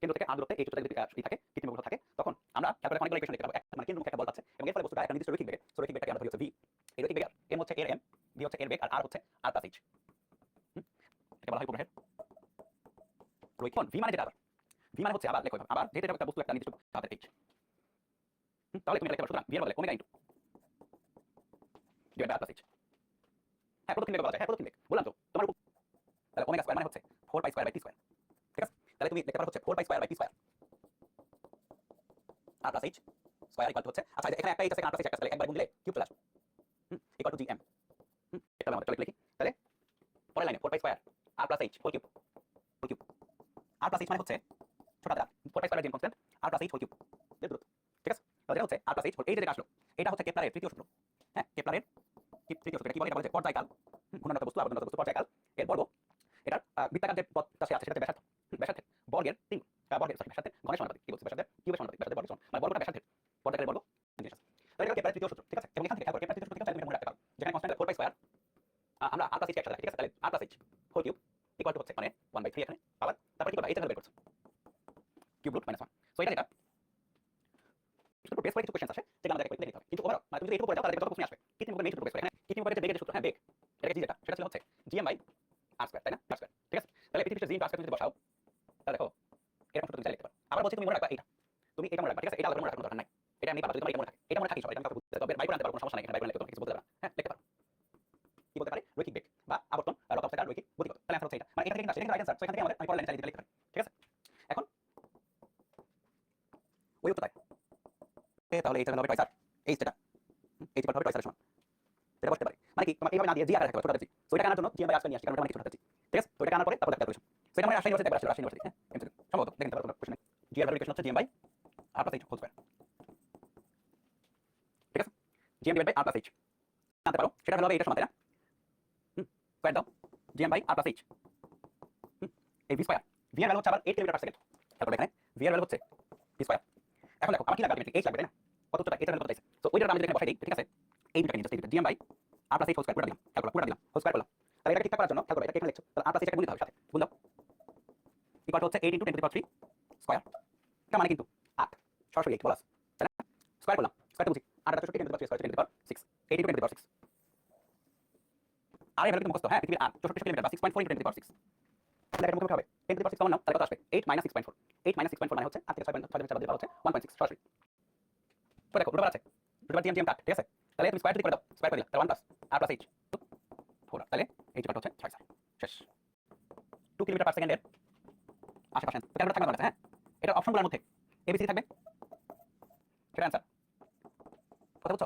কেন্দ্র থেকে আর দূরত্বে এই চতুর্থ যদি থাকে, কৃত্রিম থাকে, তখন আমরা ক্যালকুলেট অনেকগুলো ইকুয়েশন লিখতে পারব মানে কেন্দ্র মুখে একটা বল আছে এবং এর ফলে বস্তুটা একটা নির্দিষ্ট রৈখিক বেগে, সো রৈখিক বেগটাকে আমরা হচ্ছে ভি এই রৈখিক বেগ এম হচ্ছে এর এম ভি হচ্ছে এর বেগ, আর আর হচ্ছে আর প্লাস এইচ এটা বলা হয় উপগ্রহের রৈখিক ভি মানে যেটা আবার ভি মানে হচ্ছে আবার, লেখো আবার যেহেতু একটা বস্তু, একটা নির্দিষ্ট তাদের এইচ তাহলে তুমি লিখতে পারো, সুতরাং ভি এর বদলে omega into divide by R plus H হ্যাঁ প্রদক্ষিণ বেগ বলা যায় হ্যাঁ প্রদক্ষিণ বেগ। বললাম তো, তোমার তাহলে ওমেগা স্কয়ার মানে হচ্ছে 4 পাই স্কয়ার বাই টি তাহলে তুমি লিখতে পারো হচ্ছে 4 pi square by T square R plus H square equal হচ্ছে আচ্ছা এখানে একটা আছে আর প্লাস একটা একবার গুণ দিলে কিউব চলে আসবে। টু জিএম হুম, এটা আমাদের চলে লিখি। তাহলে পরের লাইনে 4 pi square R plus H whole cube whole cube R plus H মানে হচ্ছে, ছোট হাতের 4 pi square GM constant R plus H whole cube দূরত্ব, ঠিক আছে? তাহলে হচ্ছে আর প্লাস এইচ এই যে আসলো এটা হচ্ছে কেপলারের তৃতীয় সূত্র হ্যাঁ কেপলারের কি তৃতীয় সূত্র এটা কি বলে এটা বলে যে পর্যায়কাল ঘূর্ণায়মান বস্তু আবর্তনরত বস্তু পর্যায়কাল এর বর্গ এটার বৃত্তাকার যে পথটা সে আছে সেটাতে ব্যাসার্ধ ব্যাসার্ধের বর্গের তিন বর্গের সরি ব্যাসার্ধের ঘনের সমানুপাতিক কি বলছি ব্যাসার্ধের কিউবের সমানুপাতিক ব্যাসার্ধের বর্গের সমান মানে বর্গটা ব্যাসার্ধের পর্যায়কালের বর্গ জিনিস আছে তাহলে এটা কেপলারের তৃতীয় সূত্র ঠিক আছে এবং এখান থেকে খেয়াল করো কেপলারের তৃতীয় সূত্র থেকে তুমি মনে রাখতে পারো যেখানে কনস্ট্যান্ট 4 পাই স্কয়ার আমরা r প্লাস h একসাথে রাখি ঠিক আছে তাহলে r plus h whole cube equal to হচ্ছে মানে 1 বাই 3 এখানে আবার তারপর কি করবা এইটা বের করছ কিউব রুট মাইনাস 1 সো এটা এটা শুধু বেস করে কিছু কোশ্চেন আসে, যেটা আমাদের দেখতে হবে। কিন্তু ওভারঅল মানে তুমি যদি এইটুকু পড়ে যাও, তাহলে কত প্রশ্ন আসবে। কৃত্রিম মেইন সূত্র এখানে কৃত্রিম উপরে বেগের সূত্র হ্যাঁ বেগ। এটা কি যেটা, সেটা ছিল হচ্ছে বাই r স্কয়ার তাই না? আর স্কয়ার ঠিক আছে? তাহলে পৃথিবীতে জিএম আর স্কয়ার তুমি বসাও, তাহলে দেখো, এরকম সূত্র তুমি লিখতে পারো। আবার বলছি তুমি মনে রাখবা এটা তুমি এটা মনে রাখবা ঠিক আছে এটা আলাদা মনে রাখার দরকার নাই এটা আমি পারব যদি তোমার এটা মনে থাকে এটা মনে থাকি সবাই আমি কথা বুঝতে তবে বাইরে আনতে পারব কোনো সমস্যা নাই এখানে বাইরে লিখতে কিছু বলতে পারবা হ্যাঁ লিখতে পারো কি বলতে পারে রৈখিক বেগ বা আবর্তন রক অবস্থাকার রৈখিক গতিপথ তাহলে অ্যান্সার হচ্ছে এটা মানে এখান থেকে কিন্তু আসে এখানে রাইট অ্যান্সার সো এখান থেকে আমাদের আমি পরের লাইন চালিয়ে দিতে লিখতে পারি ঠিক আছে এখন ওই উত্তরটাই এ তাহলে এইটা হবে টয়সার এই যেটা এই যেটা হবে টয়সারের সমান। এটা বসতে পারে। মানে কি? তোমাকে এইভাবে না দিয়ে জি আকারে হবে ছোট সো এটা আনার জন্য জি বাই আসলে নিয়ে আসছি কারণ এটা অনেক ছোট ঠিক আছে? তো এটা আনার পরে তারপর ক্যালকুলেশন সো এটা মানে ইউনিভার্সিটি একবার আসলে এমসিকিউ। সম্ভবত। দেখেন তারপর কোশ্চেন জি এর ভ্যালুয়েশন হচ্ছে G by R plus H whole square ঠিক আছে? G M by R plus H আনতে পারো। সেটা হলো এটা সমান, তাই না? স্কয়ার দাও। G M by R plus H এই ভি স্কয়ার ভি এর ভ্যালু হচ্ছে আবার 8 কিলোমিটার পার সেকেন্ড তারপর এখানে ভি এর ভ্যালু হচ্ছে ভি স্কয়ার এখন দেখো, আমার কি লাগবে? এইচ লাগবে, তাই না? কত উত্তরটা এইটার কত চাইছে সো ওইটার আমি বসাই দিই ঠিক আছে এই দুটাকে জাস্ট এই G by R plus H whole করে দিলাম খেয়াল করো দিলাম হোল করলাম তাহলে এটা ঠিকঠাক করার জন্য খেয়াল এটা এখানে লিখছো তাহলে আর প্লাস এইচটাকে গুণ হবে সাথে গুণ দাও ইকুয়াল হচ্ছে 8 into 10 to the power 3 square এটা মানে কিন্তু 8 সরাসরি 8 প্লাস তাই না স্কয়ার করলাম স্কয়ার বুঝি 8 এটা 64 10 to the power 3 square 10 to the power 6 8 into 10 to the power 6 আর এই ভ্যালু মুখস্থ হ্যাঁ পৃথিবীর 8 64 কিলোমিটার বা 6.4 ইনটু 10 টু দি পাওয়ার 6 তাহলে এটা মুখে হবে 10 টু দি পাওয়ার 6 কমন নাও তাহলে কত আসবে 8 মাইনাস 6.4 8 মাইনাস 6.4 মানে হচ্ছে 8 থেকে 6 6 6 বাদ দিলে হচ্ছে 1.6 সরাসরি দেখো রুট আছে রুট বার কাট ঠিক আছে তাহলে তুমি স্কয়ার করে দাও স্কয়ার করে দিলা তাহলে 1 প্লাস আর প্লাস এইচ 4 তাহলে এইচ কত হচ্ছে 6 শেষ 2 কিলোমিটার পার সেকেন্ডের আশেপাশে তো ক্যালকুলেট থাকবে হ্যাঁ এটা অপশনগুলোর মধ্যে এবিসি থাকবে সেটা অ্যান্সার কথা বুঝছ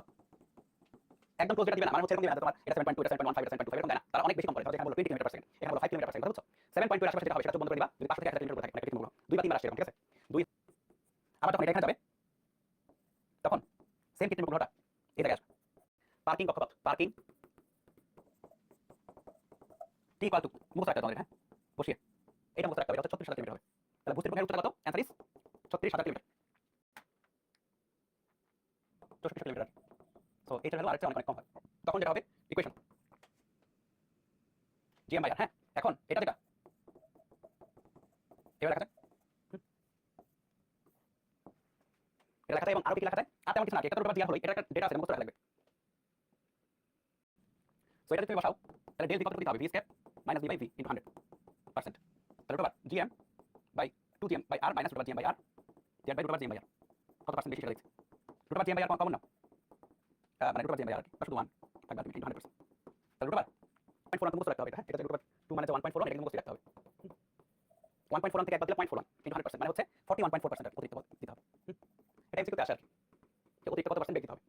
একদম ক্লোজ দিবে না মানে হচ্ছে এরকম দিবে না তোমার এটা 7.2 এটা 7.15 এটা 7.25 এরকম দেয় না তারা অনেক বেশি কম করে এখানে বলো 20 কিলোমিটার পার সেকেন্ড এখানে বলো 5 কিলোমিটার পার সেকেন্ড বুঝছ 7.2 এর আশেপাশে যেটা হবে সেটা বন্ধ করে দিবা যদি 500 থেকে 1000 কিলোমিটার থাকে এটা বলো দুই বা তিনবার এরকম ঠিক আছে দুই আবার যখন এটা এখানে যাবে তখন সেম কৃত্রিম উপগ্রহটা এই জায়গায় আসবে পার্কিং কক্ষপথ পার্কিং টি ইকুয়াল টু রাখতে হবে হ্যাঁ বসিয়ে এটা মুখস্থ রাখতে হবে এটা 36 হাজার হবে তাহলে বুঝতে মুখের উত্তর কত অ্যান্সার ইজ 36 হাজার কিলোমিটার 64 কিলোমিটার সো ভ্যালু আরেকটা অনেক কম হয় তখন যেটা হবে ইকুয়েশন জিএম বাই হ্যাঁ এখন এটা যেটা এবার দেখা যায় হুম। এটা লেখা এবং আরও কি লেখা যায়? আর কিছু না, এটা তো হলো এটা একটা ডেটা আছে মুখস্থ রাখা লাগবে। সো এটা তুমি বসাও, তাহলে ডেল কত দিতে হবে? V square minus V by V into 100 percent তাহলে root GM by 2 GM by R minus root GM by R Z by root GM by R কত পার্সেন্ট বেশি সেটা দেখছি? Root GM by R common না। মানে root GM by আর শুধু 1 থাকবে ultimately 100% তাহলে রুট 0.4 মুখস্থ রাখতে হবে, এটা এটা রুট 2 মানে 1.4 এটা মুখস্থ রাখতে হবে। 1.41 থেকে একবার দিলে 0.41 ইনটু 100% মানে হচ্ছে 41.4% এমসিকিউতে আসার। অতিরিক্ত কত পার্সেন্ট ব্যক্তিত হবে।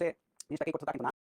যে জিনিসটা কি করছ তা কিন্তু না